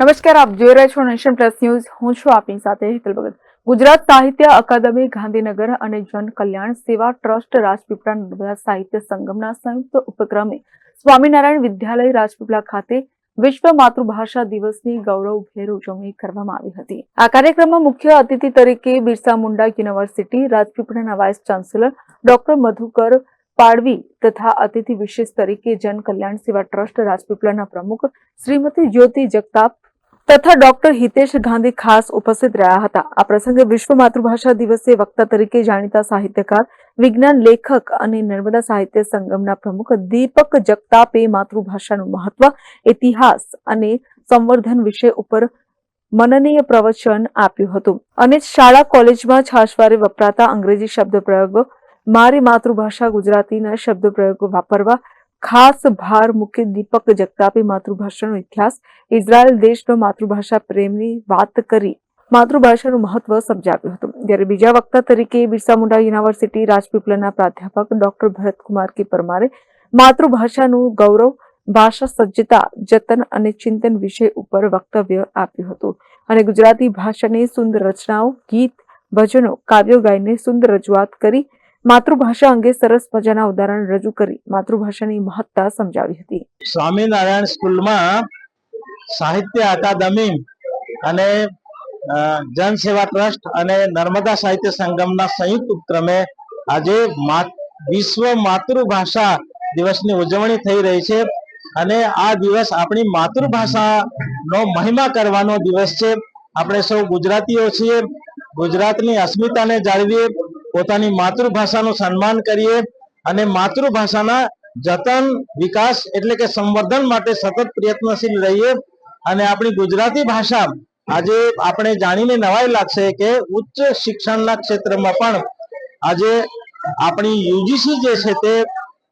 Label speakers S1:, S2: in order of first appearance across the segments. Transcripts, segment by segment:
S1: નમસ્કાર, આપ જોઈ રહ્યા છો નેશન પ્લસ ન્યૂઝ. હું છું આપની સાથે હેતલ ભગત. ગુજરાત સાહિત્ય અકાદમી, ગાંધીનગર અને જન સેવા ટ્રસ્ટ રાજપીપળા નર્મદા સાહિત્ય સંગમના સંયુક્ત ઉપક્રમે સ્વામિનારાયણ વિદ્યાલય રાજપીપળા ખાતે વિશ્વ માતૃભાષા દિવસની ગૌરવભેર ઉજવણી કરવામાં આવી હતી. આ કાર્યક્રમમાં મુખ્ય અતિથિ તરીકે Birsa Munda university રાજપીપળાના vice chancellor doctor Madhukar Padvi તથા અતિથિ વિશેષ તરીકે જન કલ્યાણ સેવા ટ્રસ્ટ રાજપીપળાના પ્રમુખ શ્રીમતી જ્યોતિ જગતાપ તથા ડોક્ટર હિતેશ ગાંધી ખાસ ઉપસ્થિત રહ્યા હતા. આ પ્રસંગે વિશ્વ માતૃભાષા દિવસે વક્તા તરીકે જાણીતા સાહિત્યકાર, વિજ્ઞાન લેખક અને નર્મદા સાહિત્ય સંગમના પ્રમુખ દીપક જગતાપે માતૃભાષાનું મહત્વ, ઇતિહાસ અને સંવર્ધન વિષય ઉપર મનનીય પ્રવચન આપ્યું હતું. અને શાળા કોલેજમાં છાશવારે વપરાતા અંગ્રેજી શબ્દ પ્રયોગો મારી માતૃભાષા ગુજરાતીના શબ્દ પ્રયોગો વાપરવા ખાસ ભાર મૂકી દીપક જગતાપે માતૃભાષાનો ઇતિહાસ. ઇઝરાયલ દેશનો માતૃભાષા પ્રેમની વાત કરી. માતૃભાષાનું મહત્વ સમજાવ્યું હતું. જ્યારે બીજા વક્તા તરીકે બિરસા મુંડા યુનિવર્સિટી રાજપીપળાના પ્રાધ્યાપક ડોક્ટર ભરતકુમાર કે પરમારે માતૃભાષાનું ગૌરવ, ભાષા સજ્જતા, જતન અને ચિંતન વિષય ઉપર વક્તવ્ય આપ્યું હતું. અને ગુજરાતી ભાષાની સુંદર રચનાઓ, ગીત, ભજનો, કાવ્યો ગાઈને સુંદર રજૂઆત કરી માતૃભાષા અંગે સરસ મજાના ઉદાહરણ રજૂ કરી માતૃભાષાની મહત્તા સમજાવી હતી.
S2: સ્વામિનારાયણ સ્કૂલમાં સાહિત્ય અકાદમી અને જનસેવા જન સેવા ટ્રસ્ટ અને નર્મદા સાહિત્ય સંગમના સંયુક્ત ઉપક્રમે આજે વિશ્વ માતૃભાષા દિવસની ઉજવણી થઈ રહી છે અને આ દિવસ આપણી માતૃભાષાનો મહિમા કરવાનો દિવસ છે. આપણે સૌ ગુજરાતીઓ છીએ. ગુજરાતની અસ્મિતાને જાળવીએ. પોતાની માતૃભાષાનું સન્માન કરીએ અને માતૃભાષાના જતન, વિકાસ એટલે કે સંવર્ધન માટે સતત પ્રયત્નશીલ રહીએ અને આપણી ગુજરાતી ભાષા આજે આપણે જાણીને નવાઈ લાગશે કે ઉચ્ચ શિક્ષણના ક્ષેત્રમાં પણ આજે આપણી યુજીસી જે છે તે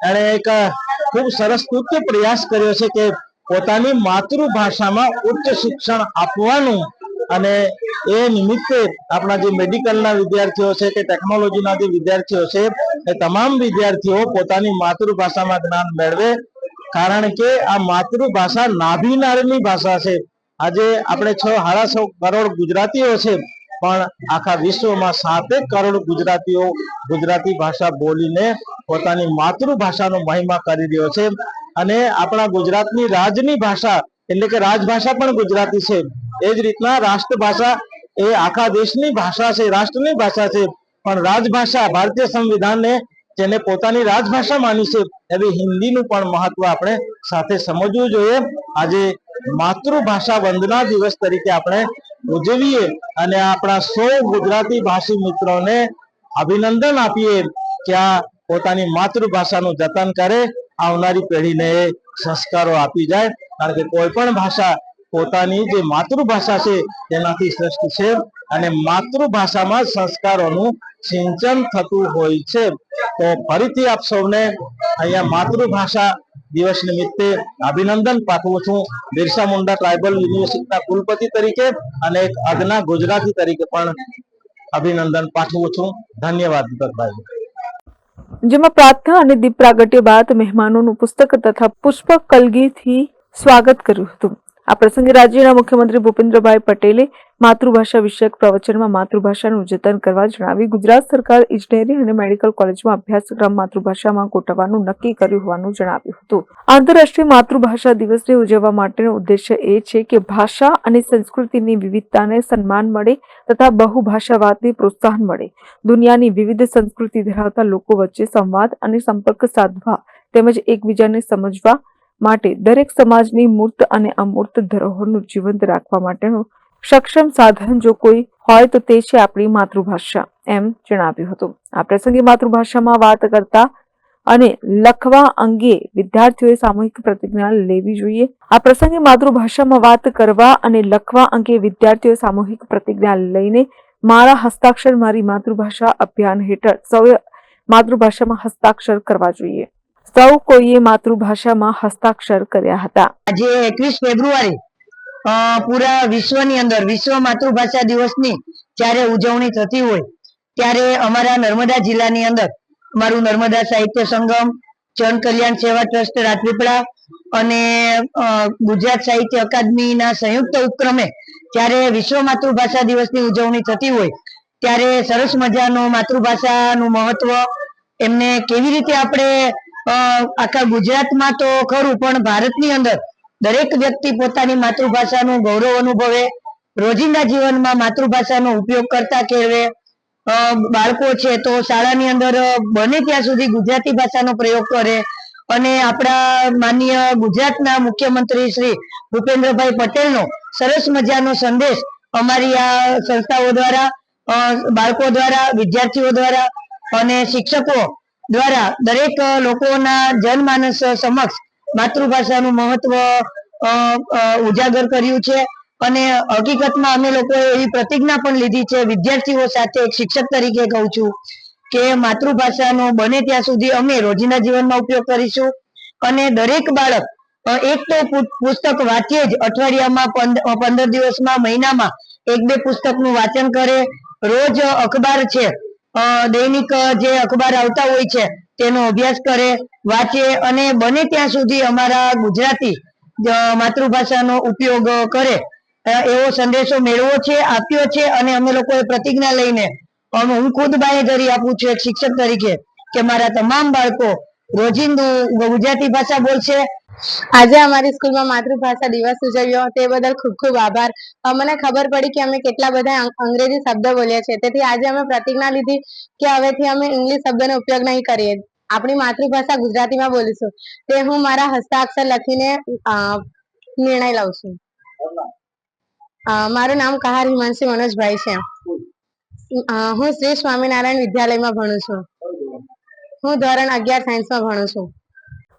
S2: એણે એક ખૂબ સરસ કૃત્ય પ્રયાસ કર્યો છે કે પોતાની માતૃભાષામાં ઉચ્ચ શિક્ષણ આપવાનું અને એ નિમિત્તે આપણા જે મેડિકલના વિદ્યાર્થીઓ છે કે ટેકનોલોજીના જે વિદ્યાર્થીઓ છે એ તમામ વિદ્યાર્થીઓ પોતાની માતૃભાષામાં જ્ઞાન મેળવે. કારણ કે આ માતૃભાષા નાભિનારની ભાષા છે. આજે આપણે છ સાડા છ કરોડ ગુજરાતીઓ છે, પણ આખા વિશ્વમાં સાતેક કરોડ ગુજરાતીઓ ગુજરાતી ભાષા બોલીને પોતાની માતૃભાષાનો મહિમા કરી રહ્યો છે. અને આપણા ગુજરાતની રાજની ભાષા એટલે કે રાજભાષા પણ ગુજરાતી છે. એ જ રીતના રાષ્ટ્રભાષા એ આખા દેશની ભાષા છે રાષ્ટ્રની ભાષા છે. પણ રાજભાષા ભારતીય સંવિધાનને જેને પોતાની રાજભાષા માની છે, એવી હિન્દીનું પણ મહત્વ આપણે સાથે સમજવું જોઈએ. આજે માતૃભાષા વંદના દિવસ તરીકે આપણે ઉજવીએ અને આપણા સૌ ગુજરાતી ભાષી મિત્રોને અભિનંદન આપીએ કે આ પોતાની માતૃભાષાનું જતન કરે. આવનારી પેઢીને સંસ્કારો આપી જાય. કારણ કે કોઈ પણ ભાષા પોતાની જે માતૃભાષા છે, તેનાથી શ્રેષ્ઠ છે અને માતૃભાષામાં સંસ્કારોનું સિંચન થતું હોય છે. તો ફરીથી આપ સૌને અહીંયા માતૃભાષા દિવસ નિમિત્તે અભિનંદન પાઠવું છું. બિરસા મુંડા ટ્રાઇબલ યુનિવર્સિટીના કુલપતિ તરીકે અને એક અદના ગુજરાતી તરીકે પણ અભિનંદન પાઠવું છું. ધન્યવાદ દીપકભાઈ
S1: જેમાં પ્રાર્થના અને દીપ પ્રાગટ્ય બાદ મહેમાનોનું પુસ્તક તથા પુષ્પ કલગીથી સ્વાગત કર્યું હતું. આ પ્રસંગે રાજ્યના મુખ્યમંત્રી ભૂપેન્દ્રભાઈ પટેલે માતૃભાષા વિષયક પ્રવચનમાં માતૃભાષાનું જતન કરવા જણાવી ગુજરાત સરકાર ઇજનેરી અને મેડિકલ કોલેજમાં અભ્યાસક્રમ માતૃભાષામાં ગોઠવવાનું નક્કી કર્યું હોવાનું જણાવ્યું હતું. આંતરરાષ્ટ્રીય માતૃભાષા દિવસને ઉજવવા માટેનો ઉદ્દેશ્ય એ છે કે ભાષા અને સંસ્કૃતિની વિવિધતાને સન્માન મળે તથા બહુભાષાવાદને પ્રોત્સાહન મળે. દુનિયાની વિવિધ સંસ્કૃતિ ધરાવતા લોકો વચ્ચે સંવાદ અને સંપર્ક સાધવા તેમજ એકબીજાને સમજવા માટે દરેક સમાજની મૂર્ત અને અમૂર્ત ધરોહરનું જીવંત રાખવા માટેનું સક્ષમ સાધન જો કોઈ હોય તો તે છે આપણી માતૃભાષા, એમ જણાવ્યું હતું. આ પ્રસંગે માતૃભાષામાં વાત કરતા અને લખવા અંગે વિદ્યાર્થીઓએ સામૂહિક પ્રતિજ્ઞા લેવી જોઈએ. આ પ્રસંગે માતૃભાષામાં વાત કરવા અને લખવા અંગે વિદ્યાર્થીઓએ સામૂહિક પ્રતિજ્ઞા લઈને મારા હસ્તાક્ષર મારી માતૃભાષા અભિયાન હેઠળ સૌએ માતૃભાષામાં હસ્તાક્ષર કરવા જોઈએ. સૌ કોઈએ માતૃભાષામાં હસ્તાક્ષર કર્યા હતા.
S3: આજે એકવીસ ફેબ્રુઆરી પૂરા વિશ્વની અંદર, વિશ્વ માતૃભાષા દિવસની જ્યારે ઉજવણી થતી હોય, ત્યારે અમારા નર્મદા જિલ્લાની અંદર અમારું નર્મદા સાહિત્ય સંગમ, જન કલ્યાણ સેવા ટ્રસ્ટ રાજપીપળા અને ગુજરાત સાહિત્ય અકાદમીના સંયુક્ત ઉપક્રમે જ્યારે વિશ્વ માતૃભાષા દિવસની ઉજવણી થતી હોય, ત્યારે સરસ મજાનું માતૃભાષાનું મહત્વ એમને કેવી રીતે આપણે આખા ગુજરાતમાં તો ખરું, પણ ભારતની અંદર દરેક વ્યક્તિ પોતાની માતૃભાષાનું ગૌરવ અનુભવે, રોજિંદા જીવનમાં માતૃભાષાનો ઉપયોગ કરતા કેળવે બાળકો છે તો શાળાની અંદર બને ત્યાં સુધી ગુજરાતી ભાષાનો પ્રયોગ કરે અને આપણા માનનીય ગુજરાતના મુખ્યમંત્રી શ્રી ભૂપેન્દ્રભાઈ પટેલનો સરસ મજાનો સંદેશ અમારી આ સંસ્થાઓ દ્વારા બાળકો દ્વારા, વિદ્યાર્થીઓ દ્વારા અને શિક્ષકો દ્વારા દરેક લોકોના જનમાનસ સમક્ષ માતૃભાષાનું મહત્વ ઉજાગર કર્યું છે. અને હકીકતમાં અમે લોકોએ એવી પ્રતિજ્ઞા પણ લીધી છે, વિદ્યાર્થીઓ સાથે એક શિક્ષક તરીકે કહું છું કે માતૃભાષાનો બને ત્યાં સુધી અમે રોજિંદા જીવનમાં ઉપયોગ કરીશું. અને દરેક બાળક એક તો પુસ્તક વાંચે જ. અઠવાડિયામાં પંદ- પંદર દિવસમાં, મહિનામાં એક બે પુસ્તકનું વાંચન કરે. રોજ અખબાર છે દૈનિક જે અખબાર આવતા હોય છે તેનો અભ્યાસ કરે, વાંચે અને બને ત્યાં સુધી અમારા ગુજરાતી માતૃભાષાનો ઉપયોગ કરે. એવો સંદેશો મેળવો છે, આપ્યો છે અને અમે લોકોએ પ્રતિજ્ઞા લઈને હું ખુદ બાંહેધરી આપું છું એક શિક્ષક તરીકે, કે મારા તમામ બાળકો રોજિંદુ ગુજરાતી ભાષા બોલશે
S4: આજે અમારી સ્કૂલમાં માતૃભાષા દિવસ ઉજવ્યો તે બદલ ખૂબ ખૂબ આભાર. મને ખબર પડી કે અમે કેટલા બધા અંગ્રેજી શબ્દ બોલ્યા છે. તેથી આજે અમે પ્રતિજ્ઞા લીધી કે હવેથી અમે ઇંગ્લિશ શબ્દનો ઉપયોગ નહીં કરીએ. આપણી માતૃભાષા ગુજરાતીમાં બોલીશું. તે હું મારા હસ્તાક્ષર લખીને નિર્ણય લઉં છું. મારું નામ કહાર હિમાંશી મનોજભાઈ છે. હું શ્રી સ્વામિનારાયણ વિદ્યાલયમાં ભણું છું. હું ધોરણ અગિયાર સાયન્સમાં ભણું છું.